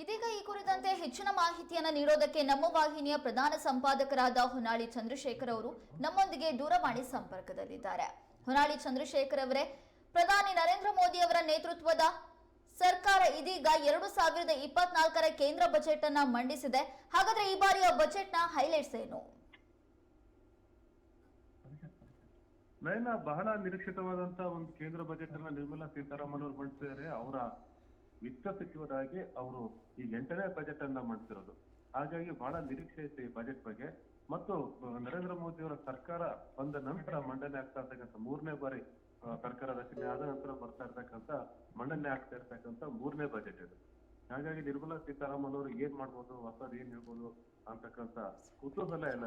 ಇದೀಗ ಈ ಕುರಿತಂತೆ ಹೆಚ್ಚಿನ ಮಾಹಿತಿಯನ್ನ ನೀಡೋದಕ್ಕೆ ನಮ್ಮ ವಾಹಿನಿಯ ಪ್ರಧಾನ ಸಂಪಾದಕರಾದ ಹೊನ್ನಾಳಿ ಚಂದ್ರಶೇಖರ್ ಅವರು ನಮ್ಮೊಂದಿಗೆ ದೂರವಾಣಿ ಸಂಪರ್ಕದಲ್ಲಿದ್ದಾರೆ. ಹೊನ್ನಾಳಿ ಚಂದ್ರಶೇಖರ್ ಅವರೇ, ಪ್ರಧಾನಿ ನರೇಂದ್ರ ಮೋದಿ ಅವರ ನೇತೃತ್ವದ ಸರ್ಕಾರ ಇದೀಗ ಎರಡು ಸಾವಿರದ ಇಪ್ಪತ್ನಾಲ್ಕರ ಕೇಂದ್ರ ಬಜೆಟ್ ಅನ್ನ ಮಂಡಿಸಿದೆ. ಹಾಗಾದ್ರೆ ಈ ಬಾರಿಯ ಬಜೆಟ್ನ ಹೈಲೈಟ್ಸ್ ಏನು? ನಯನ ಬಹಳ ನಿರೀಕ್ಷಿತವಾದಂತಹ ಒಂದು ಕೇಂದ್ರ ಬಜೆಟ್ ಅನ್ನ ನಿರ್ಮಲಾ ಸೀತಾರಾಮನ್ ಅವರು ಮಂಡಿಸಿದ್ದಾರೆ. ಅವರ ವಿತ್ತ ಸಚಿವರಾಗಿ ಅವರು ಈ ಎಂಟನೇ ಬಜೆಟ್ ಅನ್ನ ಮಾಡ್ತಿರೋದು. ಹಾಗಾಗಿ ಬಹಳ ನಿರೀಕ್ಷೆ ಐತೆ ಈ ಬಜೆಟ್ ಬಗ್ಗೆ. ಮತ್ತು ನರೇಂದ್ರ ಮೋದಿ ಅವರ ಸರ್ಕಾರ ಬಂದ ನಂತರ ಮಂಡನೆ ಆಗ್ತಾ ಇರ್ತಕ್ಕಂಥ ಮೂರನೇ ಬಾರಿ ಸರ್ಕಾರ ರಚನೆ ಆದ ನಂತರ ಬರ್ತಾ ಇರ್ತಕ್ಕಂಥ ಮಂಡನೆ ಆಗ್ತಾ ಇರ್ತಕ್ಕಂಥ ಮೂರನೇ ಬಜೆಟ್ ಇದು. ಹಾಗಾಗಿ ನಿರ್ಮಲಾ ಸೀತಾರಾಮನ್ ಅವರು ಏನ್ ಮಾಡ್ಬೋದು, ಹೊಸದ್ ಏನ್ ಹೇಳ್ಬೋದು ಅಂತಕ್ಕಂಥ ಕುತೂಹಲ ಎಲ್ಲ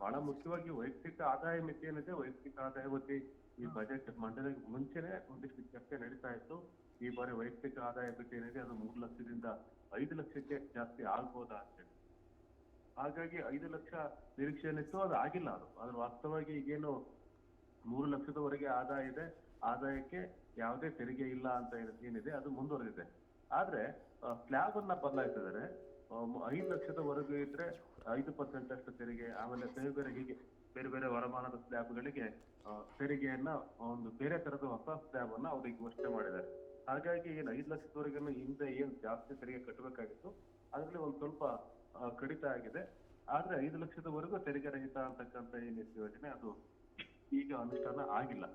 ಬಹಳ ಮುಖ್ಯವಾಗಿ ವೈಯಕ್ತಿಕ ಆದಾಯ ಮಿತಿ ಏನಿದೆ, ವೈಯಕ್ತಿಕ ಆದಾಯ ಮಿತಿ ಈ ಬಜೆಟ್ ಮಂಡನೆಗೆ ಮುಂಚೆನೆ ಒಂದಿಷ್ಟು ಚರ್ಚೆ ನಡೀತಾ ಇತ್ತು. ಈ ಬಾರಿ ವೈಯಕ್ತಿಕ ಆದಾಯ ಬಿಟ್ಟು ಏನಿದೆ, ಅದು ಮೂರು ಲಕ್ಷದಿಂದ ಐದು ಲಕ್ಷಕ್ಕೆ ಜಾಸ್ತಿ ಆಗ್ಬೋದಾ ಅಂತ ಹೇಳಿ. ಹಾಗಾಗಿ ಐದು ಲಕ್ಷ ನಿರೀಕ್ಷೆ ಏನಿತ್ತು ಅದು ಆಗಿಲ್ಲ ಅದು. ಆದ್ರೆ ವಾಸ್ತವವಾಗಿ ಈಗೇನು ಮೂರು ಲಕ್ಷದವರೆಗೆ ಆದಾಯ ಇದೆ, ಆದಾಯಕ್ಕೆ ಯಾವುದೇ ತೆರಿಗೆ ಇಲ್ಲ ಅಂತ ಏನ್- ಏನಿದೆ, ಅದು ಮುಂದುವರೆದಿದೆ. ಆದ್ರೆ ಸ್ಲ್ಯಾಬ್ ಅನ್ನ ಬದಲಾಯಿಸಿದರೆ ಐದು ಲಕ್ಷದವರೆಗೂ ಇದ್ರೆ ಐದು ಪರ್ಸೆಂಟ್ ಅಷ್ಟು ತೆರಿಗೆ, ಆಮೇಲೆ ಬೇರೆ ಬೇರೆ ಹೀಗೆ ಬೇರೆ ಬೇರೆ ವರಮಾನದ ಸ್ಲ್ಯಾಬ್ಗಳಿಗೆ ತೆರಿಗೆಯನ್ನ ಒಂದು ಬೇರೆ ತರದ ಹೊಸ ಸ್ಲ್ಯಾಬ್ ಅನ್ನ ಅವ್ರಿಗೆ ಘೋಷಣೆ ಮಾಡಿದ್ದಾರೆ. ಹಾಗಾಗಿ ಏನ್ ಐದು ಲಕ್ಷದವರೆಗೂ ಹಿಂದೆ ಏನ್ ಜಾಸ್ತಿ ತೆರಿಗೆ ಕಟ್ಟಬೇಕಾಗಿತ್ತು. ಅದ್ರಲ್ಲಿ ಒಂದ್ ಸ್ವಲ್ಪ ಕಡಿತ ಆಗಿದೆ. ಆದ್ರೆ ಐದು ಲಕ್ಷದವರೆಗೂ ತೆರಿಗೆ ರಹಿತ ಅಂತಕ್ಕಂಥ ಏನ್ ಯೋಜನೆ, ಅದು ಈಗ ಅನುಷ್ಠಾನ ಆಗಿಲ್ಲ.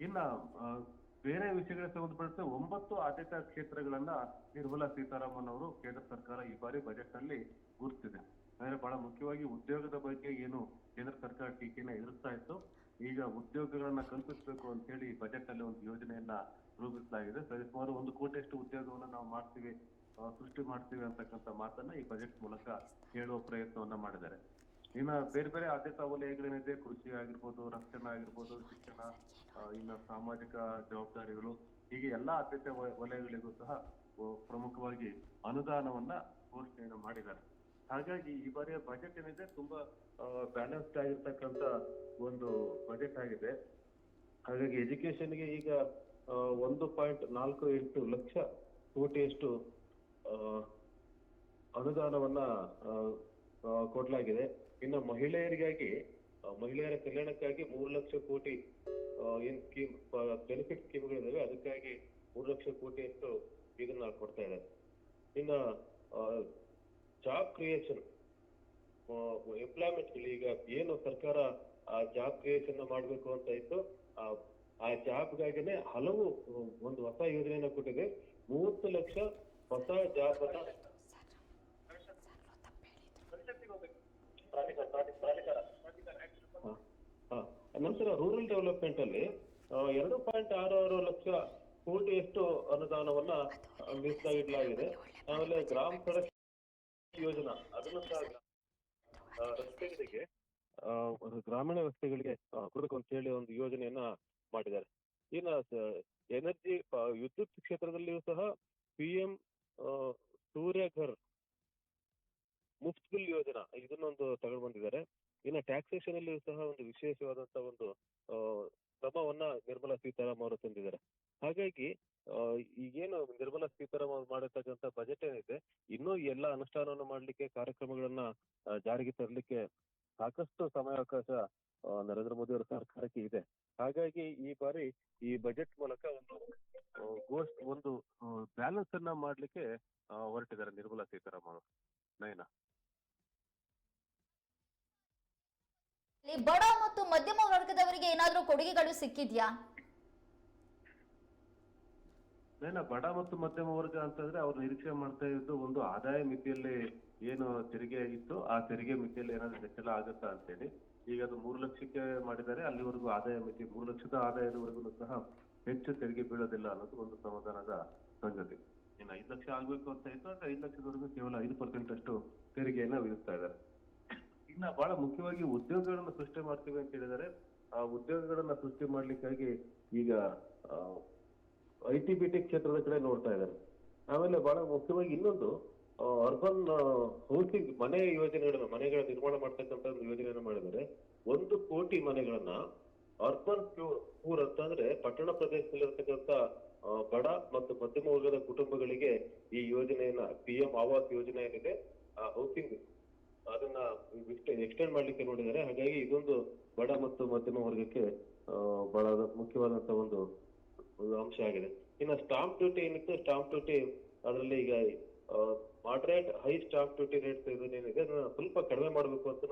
ಇನ್ನ ಬೇರೆ ವಿಷಯಗಳಿಗೆ ಸಂಬಂಧಪಟ್ಟಂತೆ ಒಂಬತ್ತು ಆದ್ಯತಾ ಕ್ಷೇತ್ರಗಳನ್ನ ನಿರ್ಮಲಾ ಸೀತಾರಾಮನ್ ಅವರು ಕೇಂದ್ರ ಸರ್ಕಾರ ಈ ಬಾರಿ ಬಜೆಟ್ ಅಲ್ಲಿ ಗುರುತಿದೆ. ಅಂದ್ರೆ ಬಹಳ ಮುಖ್ಯವಾಗಿ ಉದ್ಯೋಗದ ಬಗ್ಗೆ ಏನು ಕೇಂದ್ರ ಸರ್ಕಾರ ಟೀಕೆನ ಎದುರಿಸ್ತಾ ಇತ್ತು. ಈಗ ಉದ್ಯೋಗಗಳನ್ನ ಕಲ್ಪಿಸಬೇಕು ಅಂತ ಹೇಳಿ ಬಜೆಟ್ ಅಲ್ಲಿ ಒಂದು ಯೋಜನೆಯನ್ನ ರೂಪಿಸಲಾಗಿದೆ ಸರಿ, ಸುಮಾರು ಒಂದು ಕೋಟಿಯಷ್ಟು ಉದ್ಯೋಗವನ್ನು ನಾವು ಮಾಡ್ತೀವಿ ಸೃಷ್ಟಿ ಮಾಡ್ತೀವಿ ಅಂತಕ್ಕಂಥ ಮಾತನ್ನ ಈ ಬಜೆಟ್ ಮೂಲಕ ಹೇಳುವ ಪ್ರಯತ್ನವನ್ನ ಮಾಡಿದ್ದಾರೆ. ಇನ್ನ ಬೇರೆ ಬೇರೆ ಆದ್ಯತಾ ವಲಯಗಳೇನಿದೆ, ಕೃಷಿ ಆಗಿರ್ಬೋದು, ರಕ್ಷಣೆ ಆಗಿರ್ಬೋದು, ಶಿಕ್ಷಣ ಇನ್ನ ಸಾಮಾಜಿಕ ಜವಾಬ್ದಾರಿಗಳು, ಹೀಗೆ ಎಲ್ಲಾ ಆದ್ಯತೆ ವಲಯಗಳಿಗೂ ಸಹ ಪ್ರಮುಖವಾಗಿ ಅನುದಾನವನ್ನ ಘೋಷಣೆಯನ್ನು ಮಾಡಿದ್ದಾರೆ. ಹಾಗಾಗಿ ಈ ಬಾರಿಯ ಬಜೆಟ್ ಏನಿದೆ, ತುಂಬಾ ಬ್ಯಾಲೆನ್ಸ್ಡ್ ಆಗಿರ್ತಕ್ಕಂತ ಒಂದು ಬಜೆಟ್ ಆಗಿದೆ. ಹಾಗಾಗಿ ಎಜುಕೇಶನ್ಗೆ ಈಗ ಒಂದು ಪಾಯಿಂಟ್ ನಾಲ್ಕು ಎಂಟು ಲಕ್ಷ ಕೋಟಿಯಷ್ಟು ಅನುದಾನವನ್ನ ಕೊಡಲಾಗಿದೆ. ಇನ್ನು ಮಹಿಳೆಯರಿಗಾಗಿ ಮಹಿಳೆಯರ ಕಲ್ಯಾಣಕ್ಕಾಗಿ ಮೂರು ಲಕ್ಷ ಕೋಟಿ ಏನು ಸ್ಕೀಮ್ ಬೆನಿಫಿಟ್ ಸ್ಕೀಮ್ಗಳಿದಾವೆ, ಅದಕ್ಕಾಗಿ ಮೂರು ಲಕ್ಷ ಕೋಟಿಯಷ್ಟು ಇದನ್ನ ಕೊಡ್ತಾ ಇದೆ ಇನ್ನ ಜಾಬ್ ಕ್ರಿಯೇಷನ್ ಎಂಪ್ಲಾಯ್ಮೆಂಟ್ ಈಗ ಏನು ಸರ್ಕಾರ ಜಾಬ್ ಕ್ರಿಯೇಷನ್ ಮಾಡಬೇಕು ಅಂತ ಇತ್ತು ಆ ಜಾಬ್ಗಾಗಿನೇ ಹಲವು ಒಂದು ಹೊಸ ಯೋಜನೆಯನ್ನ ಕೊಟ್ಟಿದೆ ಮೂವತ್ತು ಲಕ್ಷ ಹೊಸ ಜಾಬ್ ಅನ್ನ ಹಾ ಹ. ನಂತರ ರೂರಲ್ ಡೆವಲಪ್ಮೆಂಟ್ ಅಲ್ಲಿ ಎರಡು ಪಾಯಿಂಟ್ ಆರು ಆರು ಲಕ್ಷ ಕೋಟಿಯಷ್ಟು ಅನುದಾನವನ್ನ ಆ, ಮೀಸಲಾಗಿಡಲಾಗಿದೆ ಆಮೇಲೆ ಗ್ರಾಮ ಸಡಕ್ ಯೋಜನಾ ಅದನ್ನು ಸಹ ರಸ್ತೆಗಳಿಗೆ ಗ್ರಾಮೀಣ ರಸ್ತೆಗಳಿಗೆ ಕೊಡಬೇಕು ಅಂತ ಹೇಳಿ ಒಂದು ಯೋಜನೆಯನ್ನ ಮಾಡಿದ್ದಾರೆ. ಇನ್ನ ಎನರ್ಜಿ ವಿದ್ಯುತ್ ಕ್ಷೇತ್ರದಲ್ಲಿಯೂ ಸಹ P M Surya Ghar Muft bill Yojana ಇದನ್ನೊಂದು ತಗೊಂಡು ಬಂದಿದ್ದಾರೆ ಇನ್ನು ಟ್ಯಾಕ್ಸೇಷನ್ ಅಲ್ಲಿಯೂ ಸಹ ಒಂದು ವಿಶೇಷವಾದಂತ ಒಂದು ಕ್ರಮವನ್ನ ನಿರ್ಮಲಾ ಸೀತಾರಾಮ್ ಅವರು ತಂದಿದ್ದಾರೆ. ಹಾಗಾಗಿ ಈಗೇನು ನಿರ್ಮಲಾ ಸೀತಾರಾಮ್ ಅವರು ಮಾಡಿರ್ತಕ್ಕಂಥ ಬಜೆಟ್ ಏನಿದೆ, ಇನ್ನೂ ಎಲ್ಲಾ ಅನುಷ್ಠಾನವನ್ನು ಮಾಡ್ಲಿಕ್ಕೆ, ಕಾರ್ಯಕ್ರಮಗಳನ್ನ ಜಾರಿಗೆ ತರಲಿಕ್ಕೆ ಸಾಕಷ್ಟು ಸಮಯಾವಕಾಶ ನರೇಂದ್ರ ಮೋದಿ ಅವರ ಸರ್ಕಾರಕ್ಕೆ ಇದೆ. ಹಾಗಾಗಿ ಈ ಬಾರಿ ಈ ಬಜೆಟ್ ಮೂಲಕ ಒಂದು ಗೋಸ್ಟ್ ಒಂದು ಬ್ಯಾಲೆನ್ಸ್ ಅನ್ನ ಮಾಡ್ಲಿಕ್ಕೆ ಹೊರಟಿದ್ದಾರೆ ನಿರ್ಮಲಾ ಸೀತಾರಾಮನ್ ನಯನ. ಬಡ ಮತ್ತು ಮಧ್ಯಮ ವರ್ಗದವರಿಗೆ ಏನಾದರೂ ಕೊಡುಗೆಗಳು ಸಿಕ್ಕಿದ್ಯಾ? ಏನ ಬಡ ಮತ್ತು ಮಧ್ಯಮ ವರ್ಗ ಅಂತಂದ್ರೆ ಅವ್ರು ನಿರೀಕ್ಷೆ ಮಾಡ್ತಾ ಇದ್ದು ಒಂದು ಆದಾಯ ಮಿತಿಯಲ್ಲಿ ಏನು ತೆರಿಗೆ ಆಗಿತ್ತು ಆ ತೆರಿಗೆ ಮಿತಿಯಲ್ಲಿ ಏನಾದ್ರು ಹೆಚ್ಚಳ ಆಗುತ್ತಾ ಅಂತೇಳಿ. ಈಗ ಅದು ಮೂರು ಲಕ್ಷಕ್ಕೆ ಮಾಡಿದ್ದಾರೆ, ಅಲ್ಲಿವರೆಗೂ ಆದಾಯ ಮಿತಿ ಮೂರು ಲಕ್ಷದ ಆದಾಯದವರೆಗೂ ಸಹ ಹೆಚ್ಚು ತೆರಿಗೆ ಬೀಳೋದಿಲ್ಲ ಅನ್ನೋದು ಒಂದು ಸಮಾಧಾನದ ಸಂಗತಿ. ಇನ್ನು ಐದು ಲಕ್ಷ ಆಗ್ಬೇಕು ಅಂತ ಇತ್ತು ಅಂದ್ರೆ ಐದು ಲಕ್ಷದವರೆಗೂ ಕೇವಲ ಐದು ಪರ್ಸೆಂಟ್ ಅಷ್ಟು ತೆರಿಗೆಯನ್ನ ವಿಧಿಸ್ತಾ ಇದ್ದಾರೆ. ಇನ್ನ ಬಹಳ ಮುಖ್ಯವಾಗಿ ಉದ್ಯೋಗಗಳನ್ನ ಸೃಷ್ಟಿ ಮಾಡ್ತೀವಿ ಅಂತ ಹೇಳಿದರೆ ಆ ಉದ್ಯೋಗಗಳನ್ನ ಸೃಷ್ಟಿ ಮಾಡ್ಲಿಕ್ಕಾಗಿ ಈಗ ಐ ಟಿ ಬಿ ಕ್ಷೇತ್ರದ ಕಡೆ ನೋಡ್ತಾ ಇದ್ದಾರೆ. ಆಮೇಲೆ ಬಹಳ ಮುಖ್ಯವಾಗಿ ಇನ್ನೊಂದು ಅರ್ಬನ್ ಹೌಸಿಂಗ್ ಮನೆ ಯೋಜನೆಗಳನ್ನ, ಮನೆಗಳ ನಿರ್ಮಾಣ ಮಾಡ್ತಕ್ಕಂಥ ಒಂದು ಯೋಜನೆಯನ್ನ ಮಾಡಿದರೆ ಒಂದು ಕೋಟಿ ಮನೆಗಳನ್ನ ಅರ್ಬನ್ ಪೂರ್ ಅಂತ ಅಂದ್ರೆ ಪಟ್ಟಣ ಪ್ರದೇಶದಲ್ಲಿರ್ತಕ್ಕಂಥ ಬಡ ಮತ್ತು ಮಧ್ಯಮ ವರ್ಗದ ಕುಟುಂಬಗಳಿಗೆ ಈ ಯೋಜನೆಯನ್ನ ಪಿ ಎಂ ಆವಾಸ್ ಯೋಜನೆ ಏನಿದೆ ಹೌಸಿಂಗ್ ಅದನ್ನ ಎಕ್ಸ್ಟೆಂಡ್ ಮಾಡ್ಲಿಕ್ಕೆ ನೋಡಿದ್ದಾರೆ. ಹಾಗಾಗಿ ಇದೊಂದು ಬಡ ಮತ್ತು ಮಧ್ಯಮ ವರ್ಗಕ್ಕೆ ಬಹಳ ಮುಖ್ಯವಾದಂತ ಒಂದು ಒಂದು ಅಂಶ ಆಗಿದೆ. ಇನ್ನು ಸ್ಟಾಂಪ್ ಡ್ಯೂಟಿ ಏನಿತ್ತು? ಸ್ಟಾಂಪ್ ಡ್ಯೂಟಿ ಅದರಲ್ಲಿ ಈಗ moderate high stamp duty rate ಏನಿದೆ ಅದನ್ನ ಸ್ವಲ್ಪ ಕಡಿಮೆ ಮಾಡಬೇಕು ಅಂತ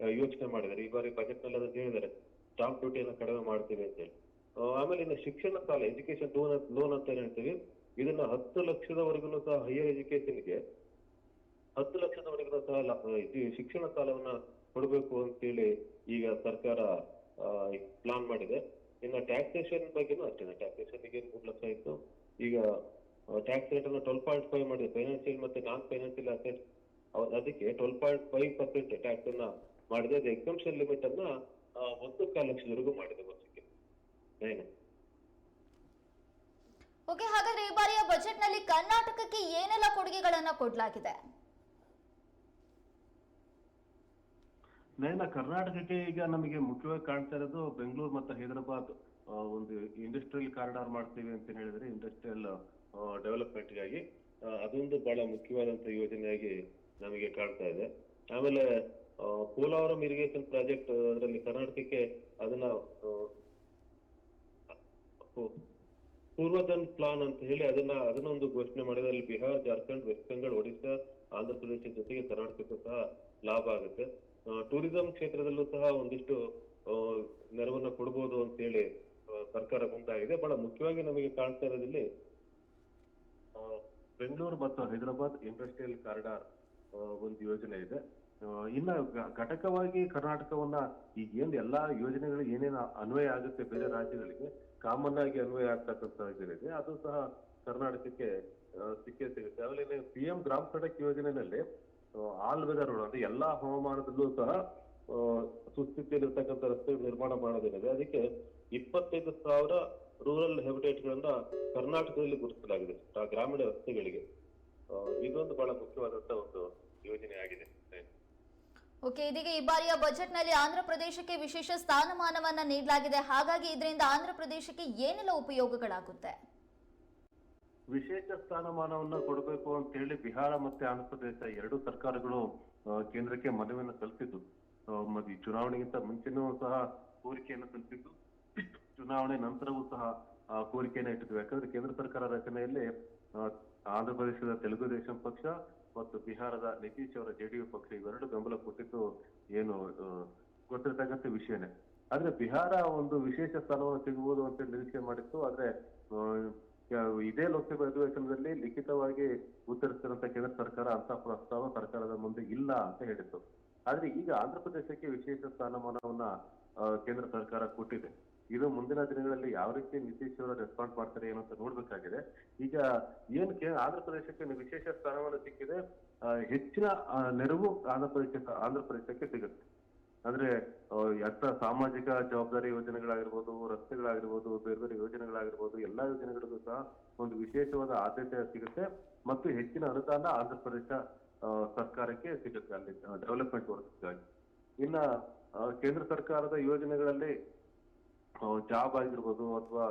ಆ, ಯೋಚನೆ ಮಾಡಿದ್ದಾರೆ. ಈ ಬಾರಿ ಬಜೆಟ್ನಲ್ಲಿ ಅದನ್ನ ಹೇಳಿದ್ದಾರೆ. ಸ್ಟಾಂಪ್ ಡ್ಯೂಟಿಯನ್ನು ಕಡಿಮೆ ಮಾಡ್ತೀವಿ ಅಂತ ಹೇಳಿ ಆಮೇಲೆ ಇನ್ನು ಶಿಕ್ಷಣ ಸಾಲ ಎಜುಕೇಶನ್ ಲೋನ್ ಲೋನ್ ಅಂತ ಹೇಳ್ತೀವಿ? ಇದನ್ನ ಹತ್ತು ಲಕ್ಷದವರೆಗೂ ಸಹ ಹೈಯರ್ ಎಜುಕೇಶನ್ಗೆ ಹತ್ತು ಲಕ್ಷದವರೆಗೂ ಸಹ ಶಿಕ್ಷಣ ಸಾಲವನ್ನ ಕೊಡಬೇಕು ಅಂತೇಳಿ ಈಗ ಸರ್ಕಾರ ಪ್ಲಾನ್ ಮಾಡಿದೆ. ಇನ್ನು ಟ್ಯಾಕ್ಸೇಷನ್ ಬಗ್ಗೆನೂ ಅಷ್ಟೇ ಟ್ಯಾಕ್ಸೇಷನ್ಗೆ ಮೂರು ಲಕ್ಷ ಇತ್ತು. ಈಗ ಟ್ಯಾಕ್ಸ್ ರೇಟ್ ಅನ್ನು ಟ್ವೆಲ್ ಪಾಯಿಂಟ್ ಫೈವ್ ಮಾಡಿದೆ ಫೈನಾನ್ಷಿಯಲ್ ಮತ್ತೆ ನಾನ್ ಫೈನಾನ್ಷಿಯಲ್ ಅಸೆಟ್ ಅದಕ್ಕೆ twelve point five percent tax ಅನ್ನ ಮಾಡಿದೆ ಅದು ಎಕ್ಸಂಪ್ಷನ್ ಲಿಮಿಟ್ ಅನ್ನ ಒಂದು ಕಾಲು ಲಕ್ಷದವರೆಗೂ ಮಾಡಿದೆ ವರ್ಷಕ್ಕೆ. ಓಕೆ, ಹಾಗಾದ್ರೆ ಈ ಬಾರಿಯ ಬಜೆಟ್ನಲ್ಲಿ ಕರ್ನಾಟಕಕ್ಕೆ ಏನೆಲ್ಲ ಕೊಡುಗೆಗಳನ್ನ ಕೊಡಲಾಗಿದೆ? ನಯನ ಕರ್ನಾಟಕಕ್ಕೆ ಈಗ ನಮಗೆ ಮುಖ್ಯವಾಗಿ ಕಾಣ್ತಾ ಇರೋದು ಬೆಂಗಳೂರು ಮತ್ತು ಹೈದರಾಬಾದ್ ಒಂದು ಇಂಡಸ್ಟ್ರಿಯಲ್ ಕಾರಿಡಾರ್ ಮಾಡ್ತೀವಿ ಅಂತ ಹೇಳಿದ್ರೆ ಇಂಡಸ್ಟ್ರಿಯಲ್ ಡೆವಲಪ್ಮೆಂಟ್ಗಾಗಿ ಅದೊಂದು ಬಹಳ ಮುಖ್ಯವಾದಂತ ಯೋಜನೆಯಾಗಿ ನಮಗೆ ಕಾಣ್ತಾ ಇದೆ. ಆಮೇಲೆ ಕೋಲಾವರಂ ಇರಿಗೇಷನ್ ಪ್ರಾಜೆಕ್ಟ್ ಅದರಲ್ಲಿ ಕರ್ನಾಟಕಕ್ಕೆ ಅದನ್ನ ಪೂರ್ವಧನ್ ಪ್ಲಾನ್ ಅಂತ ಹೇಳಿ ಅದನ್ನ ಅದನ್ನ ಒಂದು ಘೋಷಣೆ ಮಾಡಿದ್ರೆ ಅಲ್ಲಿ ಬಿಹಾರ್, ಜಾರ್ಖಂಡ್, ವೆಸ್ಟ್ ಬೆಂಗಾಲ್, ಒಡಿಶಾ, ಆಂಧ್ರ ಪ್ರದೇಶ ಜೊತೆಗೆ ಕರ್ನಾಟಕಕ್ಕೂ ಸಹ ಲಾಭ ಆಗುತ್ತೆ. ಟೂರಿಸಂ ಕ್ಷೇತ್ರದಲ್ಲೂ ಸಹ ಒಂದಿಷ್ಟು ನೆರವನ್ನ ಕೊಡ್ಬೋದು ಅಂತ ಹೇಳಿ ಸರ್ಕಾರ ಮುಂದಾಗಿದೆ. ಬಹಳ ಮುಖ್ಯವಾಗಿ ನಮಗೆ ಕಾಣ್ತಾ ಇರೋದ್ರಲ್ಲಿ ಆ, ಬೆಂಗಳೂರು ಮತ್ತು ಹೈದರಾಬಾದ್ ಇಂಡಸ್ಟ್ರಿಯಲ್ ಕಾರಿಡಾರ್ ಒಂದು ಯೋಜನೆ ಇದೆ. ಇನ್ನ ಘಟಕವಾಗಿ ಕರ್ನಾಟಕವನ್ನ ಈಗ ಏನ್ ಎಲ್ಲಾ ಯೋಜನೆಗಳು ಏನೇನು ಅನ್ವಯ ಆಗುತ್ತೆ ಬೇರೆ ರಾಜ್ಯಗಳಿಗೆ ಕಾಮನ್ ಆಗಿ ಅನ್ವಯ ಆಗ್ತಕ್ಕಂತ ಇದೆ ಅದು ಸಹ ಕರ್ನಾಟಕಕ್ಕೆ ಸಿಕ್ಕೇ ಸಿಗುತ್ತೆ. ಆಮೇಲೆ ಪಿ ಎಂ ಗ್ರಾಮ ಸಡಕ್ ಯೋಜನೆಯಲ್ಲಿ ಆಲ್ ವೆದರ್ ರೋಡ್ ಅಂದ್ರೆ ಎಲ್ಲಾ ಹವಾಮಾನದಲ್ಲೂ ಸಹ ಸುಸ್ಥಿತಿಯಲ್ಲಿರ್ತಕ್ಕಂಥ ರಸ್ತೆಗಳು ನಿರ್ಮಾಣ ಮಾಡೋದೇನಿದೆ ಅದಕ್ಕೆ ಇಪ್ಪತ್ತೈದು ಸಾವಿರ ರೂರಲ್ ಹೆಬಿಟೇಟ್ ಗಳನ್ನ ಕರ್ನಾಟಕದಲ್ಲಿ ಗುರುತಿಸಲಾಗಿದೆ, ಆ ಗ್ರಾಮೀಣ ರಸ್ತೆಗಳಿಗೆ. ಇದೊಂದು ಬಹಳ ಮುಖ್ಯವಾದಂತ ಒಂದು ಯೋಜನೆ ಆಗಿದೆ. ಓಕೆ ಇದೀಗ ಈ ಬಾರಿಯ ಬಜೆಟ್ನಲ್ಲಿ ಆಂಧ್ರ ಪ್ರದೇಶಕ್ಕೆ ವಿಶೇಷ ಸ್ಥಾನಮಾನವನ್ನ ನೀಡಲಾಗಿದೆ. ಹಾಗಾಗಿ ಇದರಿಂದ ಆಂಧ್ರ ಪ್ರದೇಶಕ್ಕೆ ಏನೆಲ್ಲ ಉಪಯೋಗಗಳಾಗುತ್ತೆ? ವಿಶೇಷ ಸ್ಥಾನಮಾನವನ್ನ ಕೊಡಬೇಕು ಅಂತ ಹೇಳಿ ಬಿಹಾರ ಮತ್ತೆ ಆಂಧ್ರ ಪ್ರದೇಶ ಎರಡು ಸರ್ಕಾರಗಳು ಕೇಂದ್ರಕ್ಕೆ ಮನವಿಯನ್ನು ಸಲ್ಲಿಸಿದ್ದು ಮತ್ತೆ ಚುನಾವಣೆಗಿಂತ ಮುಂಚೆನೂ ಸಹ ಕೋರಿಕೆಯನ್ನು ಸಲ್ಲಿಸಿದ್ದು ಚುನಾವಣೆ ನಂತರವೂ ಸಹ ಕೋರಿಕೆಯನ್ನು ಇಟ್ಟಿದ್ವಿ. ಯಾಕಂದ್ರೆ ಕೇಂದ್ರ ಸರ್ಕಾರ ರಚನೆಯಲ್ಲಿ ಆಂಧ್ರ ಪ್ರದೇಶದ ತೆಲುಗು ದೇಶಂ ಪಕ್ಷ ಮತ್ತು ಬಿಹಾರದ ನಿತೀಶ್ ಅವರ ಜೆಡಿಯು ಪಕ್ಷ ಇವೆರಡು ಬೆಂಬಲ ಕೊಟ್ಟಿದ್ದು ಏನು ಗೊತ್ತಿರತಕ್ಕಂಥ ವಿಷಯನೇ. ಆದ್ರೆ ಬಿಹಾರ ಒಂದು ವಿಶೇಷ ಸ್ಥಾನವನ್ನು ಸಿಗಬಹುದು ಅಂತ ನಿರೀಕ್ಷೆ ಮಾಡಿತ್ತು. ಆದ್ರೆ ಇದೇ ಲೋಕಸಭಾ ಅಧಿವೇಶನದಲ್ಲಿ ಲಿಖಿತವಾಗಿ ಉತ್ತರಿಸಿದಂತ ಕೇಂದ್ರ ಸರ್ಕಾರ, ಅಂತ ಪ್ರಸ್ತಾವ ಸರ್ಕಾರದ ಮುಂದೆ ಇಲ್ಲ ಅಂತ ಹೇಳಿತ್ತು. ಆದ್ರೆ ಈಗ ಆಂಧ್ರ ಪ್ರದೇಶಕ್ಕೆ ವಿಶೇಷ ಸ್ಥಾನಮಾನವನ್ನ ಕೇಂದ್ರ ಸರ್ಕಾರ ಕೊಟ್ಟಿದೆ. ಇದು ಮುಂದಿನ ದಿನಗಳಲ್ಲಿ ಯಾವ ರೀತಿ ನಿತೀಶ್ ಅವರು ರೆಸ್ಪಾಂಡ್ ಮಾಡ್ತಾರೆ ಏನು ಅಂತ ನೋಡ್ಬೇಕಾಗಿದೆ. ಈಗ ಏನ್ ಆಂಧ್ರ ಪ್ರದೇಶಕ್ಕೆ ವಿಶೇಷ ಸ್ಥಾನಮಾನ ಸಿಕ್ಕಿದೆ ಹೆಚ್ಚಿನ ನೆರವು ಆಂಧ್ರ ಪ್ರದೇಶ ಆಂಧ್ರ ಪ್ರದೇಶಕ್ಕೆ ಸಿಗುತ್ತೆ. ಅಂದ್ರೆ ಎಂತ ಸಾಮಾಜಿಕ ಜವಾಬ್ದಾರಿ ಯೋಜನೆಗಳಾಗಿರ್ಬೋದು, ರಸ್ತೆಗಳಾಗಿರ್ಬೋದು, ಬೇರೆ ಬೇರೆ ಯೋಜನೆಗಳಾಗಿರ್ಬೋದು, ಎಲ್ಲಾ ಯೋಜನೆಗಳಿಗೂ ಸಹ ಒಂದು ವಿಶೇಷವಾದ ಆದ್ಯತೆ ಸಿಗುತ್ತೆ ಮತ್ತು ಹೆಚ್ಚಿನ ಅನುದಾನ ಆಂಧ್ರ ಪ್ರದೇಶ ಸರ್ಕಾರಕ್ಕೆ ಸಿಗುತ್ತೆ ಅಲ್ಲಿ ಡೆವಲಪ್ಮೆಂಟ್ ವರ್ಕ್ಗಾಗಿ ಇನ್ನ ಕೇಂದ್ರ ಸರ್ಕಾರದ ಯೋಜನೆಗಳಲ್ಲಿ ಜಾಬ್ ಆಗಿರ್ಬೋದು ಅಥವಾ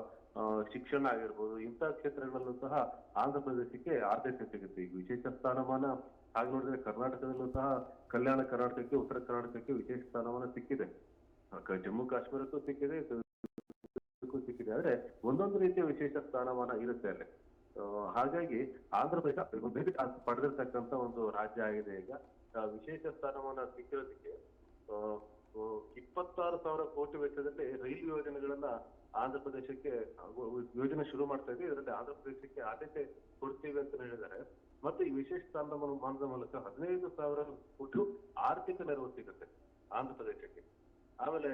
ಶಿಕ್ಷಣ ಆಗಿರ್ಬೋದು ಇಂತಹ ಕ್ಷೇತ್ರಗಳಲ್ಲೂ ಸಹ ಆಂಧ್ರ ಪ್ರದೇಶಕ್ಕೆ ಆದ್ಯತೆ ಸಿಗುತ್ತೆ. ಈಗ ವಿಶೇಷ ಸ್ಥಾನಮಾನ ಹಾಗೆ ನೋಡಿದ್ರೆ ಕರ್ನಾಟಕದಲ್ಲೂ ಸಹ ಕಲ್ಯಾಣ ಕರ್ನಾಟಕಕ್ಕೆ, ಉತ್ತರ ಕರ್ನಾಟಕಕ್ಕೆ ವಿಶೇಷ ಸ್ಥಾನಮಾನ ಸಿಕ್ಕಿದೆ. ಜಮ್ಮು ಕಾಶ್ಮೀರಕ್ಕೂ ಸಿಕ್ಕಿದೆ ಸಿಕ್ಕಿದೆ. ಆದ್ರೆ ಒಂದೊಂದು ರೀತಿಯ ವಿಶೇಷ ಸ್ಥಾನಮಾನ ಇರುತ್ತೆ ಅಲ್ಲಿ. ಹಾಗಾಗಿ ಆಂಧ್ರ ಪ್ರದೇಶ ಪಡೆದಿರ್ತಕ್ಕಂಥ ಒಂದು ರಾಜ್ಯ ಆಗಿದೆ ಈಗ. ವಿಶೇಷ ಸ್ಥಾನಮಾನ ಸಿಕ್ಕಿರೋದಕ್ಕೆ ಇಪ್ಪತ್ತಾರು ಸಾವಿರ ಕೋಟಿ ವೆಚ್ಚದಲ್ಲಿ ರೈಲು ಯೋಜನೆಗಳನ್ನ ಆಂಧ್ರ ಪ್ರದೇಶಕ್ಕೆ ಯೋಜನೆ ಶುರು ಮಾಡ್ತಾ ಇದೆ. ಇದರಲ್ಲಿ ಆಂಧ್ರ ಪ್ರದೇಶಕ್ಕೆ ಆದ್ಯತೆ ಕೊಡ್ತೀವಿ ಅಂತ ಹೇಳಿದ್ದಾರೆ. ಮತ್ತೆ ಈ ವಿಶೇಷ ಸ್ಥಾನಮಾನದ ಮೂಲಕ ಹದಿನೈದು ಸಾವಿರ ಕೋಟಿ ಆರ್ಥಿಕ ನೆರವು ಸಿಗುತ್ತೆ ಆಂಧ್ರ ಪ್ರದೇಶಕ್ಕೆ. ಆಮೇಲೆ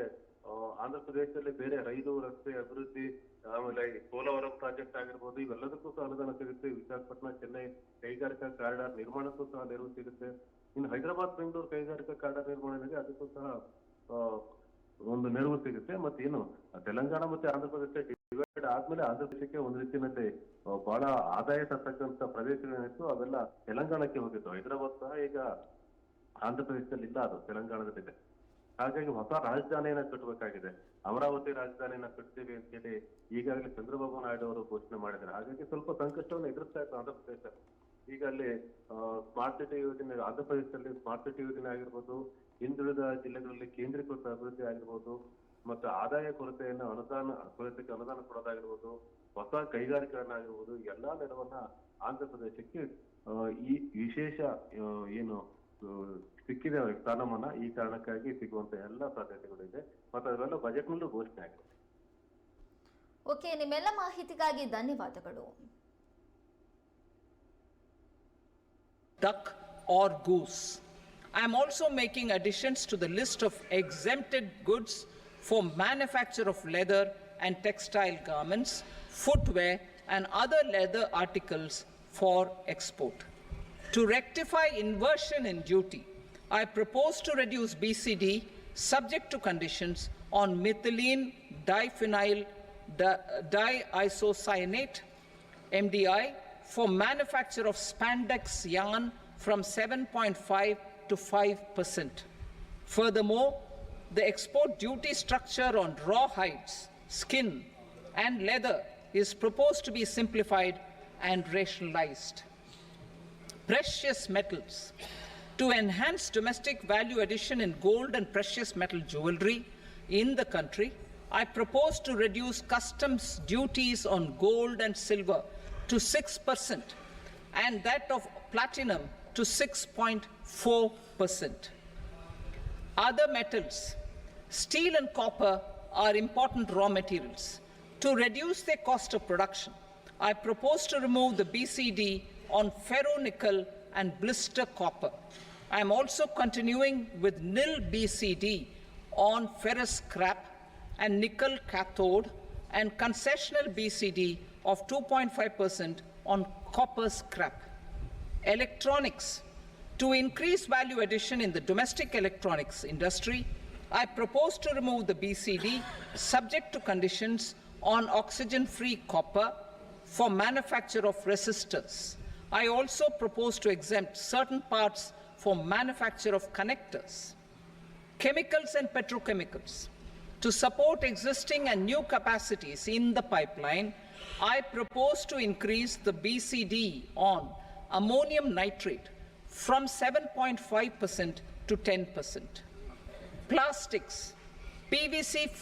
ಆಂಧ್ರ ಪ್ರದೇಶದಲ್ಲಿ ಬೇರೆ ರೈಲು ರಸ್ತೆ ಅಭಿವೃದ್ಧಿ, ಆಮೇಲೆ ಪೋಲವರಂ ಪ್ರಾಜೆಕ್ಟ್ ಆಗಿರ್ಬೋದು, ಇವೆಲ್ಲದಕ್ಕೂ ಸಹ ಅನುದಾನ ಸಿಗುತ್ತೆ. ವಿಶಾಖಪಟ್ಟಣ, ಚೆನ್ನೈ ಕೈಗಾರಿಕಾ ಕಾರಿಡಾರ್ ನಿರ್ಮಾಣಕ್ಕೂ ಸಹ ನೆರವು ಸಿಗುತ್ತೆ. ಇನ್ನು ಹೈದರಾಬಾದ್, ಬೆಂಗಳೂರು ಕೈಗಾರಿಕಾ ಕಾರಿಡಾರ್ ನಿರ್ಮಾಣ ಏನಿದೆ ಅದಕ್ಕೂ ಸಹ ಒಂದು ನೆರವು ಸಿಗುತ್ತೆ ಮತ್ತೆ ಏನು, ತೆಲಂಗಾಣ ಮತ್ತೆ ಆಂಧ್ರ ಪ್ರದೇಶ ಡಿವೈಡ್ ಆದ್ಮೇಲೆ ಆಂಧ್ರ ಪ್ರದೇಶಕ್ಕೆ ಒಂದು ಮತ್ತೆ ಬಹಳ ಆದಾಯ ತರ್ತಕ್ಕಂತ ಪ್ರದೇಶಗಳೇನಿತ್ತು, ಅವೆಲ್ಲ ತೆಲಂಗಾಣಕ್ಕೆ ಹೋಗಿತ್ತು ಹೈದರಾಬಾದ್ ಸಹ ಈಗ ಆಂಧ್ರ ಪ್ರದೇಶದಲ್ಲಿ ಇಲ್ಲ ಅದು, ತೆಲಂಗಾಣದಲ್ಲಿದೆ. ಹಾಗಾಗಿ ಹೊಸ ರಾಜಧಾನಿಯನ್ನ ಕಟ್ಟಬೇಕಾಗಿದೆ. ಅಮರಾವತಿ ರಾಜಧಾನಿಯನ್ನ ಅಂತ ಹೇಳಿ ಈಗಾಗಲೇ ಚಂದ್ರಬಾಬು ನಾಯ್ಡು ಅವರು ಘೋಷಣೆ ಮಾಡಿದ್ದಾರೆ. ಹಾಗಾಗಿ ಸ್ವಲ್ಪ ಸಂಕಷ್ಟವನ್ನು ಎದುರಿಸ್ತಾ ಇತ್ತು ಆಂಧ್ರ ಪ್ರದೇಶ. ಈಗ ಅಲ್ಲಿ ಸ್ಮಾರ್ಟ್ ಸಿಟಿ ಯೋಜನೆ, ಆಂಧ್ರ ಪ್ರದೇಶದಲ್ಲಿ ಸ್ಮಾರ್ಟ್ ಸಿಟಿ ಯೋಜನೆ ಆಗಿರ್ಬೋದು, ಹಿಂದುಳಿದ ಜಿಲ್ಲೆಗಳಲ್ಲಿ ಕೇಂದ್ರೀಕೃತ ಅಭಿವೃದ್ಧಿ ಆಗಿರ್ಬೋದು, ಮತ್ತು ಆದಾಯ ಕೊರತೆಯನ್ನು ಅನುದಾನ, ಕೊರತೆಗೆ ಅನುದಾನ ಕೊಡೋದಾಗಿರ್ಬೋದು, ಹೊಸ ಕೈಗಾರಿಕೆಗಳನ್ನಾಗಿರ್ಬೋದು ಎಲ್ಲಾ ನೆರವನ್ನ ಆಂಧ್ರ ಪ್ರದೇಶಕ್ಕೆ ಈ ವಿಶೇಷ ಏನು ಸಿಕ್ಕಿದ ಸ್ಥಾನಮಾನ ಈ ಕಾರಣಕ್ಕಾಗಿ ಸಿಗುವಂತ ಎಲ್ಲ ಸಾಧ್ಯತೆಗಳಿದೆ ಮತ್ತೆ ಅದೆಲ್ಲ ಬಜೆಟ್ನಲ್ಲೂ ಘೋಷಣೆ ಆಗಿದೆ ಓಕೆ, ನಿಮ್ಮೆಲ್ಲ ಮಾಹಿತಿಗಾಗಿ ಧನ್ಯವಾದಗಳು. Duck or goose. I am also making additions to the list of exempted goods for manufacture of leather and textile garments, footwear, and other leather articles for export. To rectify inversion in duty, I propose to reduce BCD subject to conditions on methylene diphenyl di- diisocyanate MDI for manufacture of spandex yarn from 7.5 to 5%. Furthermore, the export duty structure on raw hides, skin, and leather is proposed to be simplified and rationalized. Precious metals. To enhance domestic value addition in gold and precious metal jewelry in the country, I propose to reduce customs duties on gold and silver to 6% and that of platinum to 6.4%. Other metals, steel and copper are important raw materials. To reduce their cost of production, I propose to remove the BCD on ferronickel and blister copper. I am also continuing with nil BCD on ferrous scrap and nickel cathode and concessional BCD of 2.5% on copper scrap. Electronics. To increase value addition in the domestic electronics industry, I propose to remove the BCD subject to conditions on oxygen free copper for manufacture of resistors. I also propose to exempt certain parts for manufacture of connectors. Chemicals and petrochemicals. To support existing and new capacities in the pipeline, I propose to increase the BCD on ammonium nitrate from 7.5% to 10%. Plastics. PVC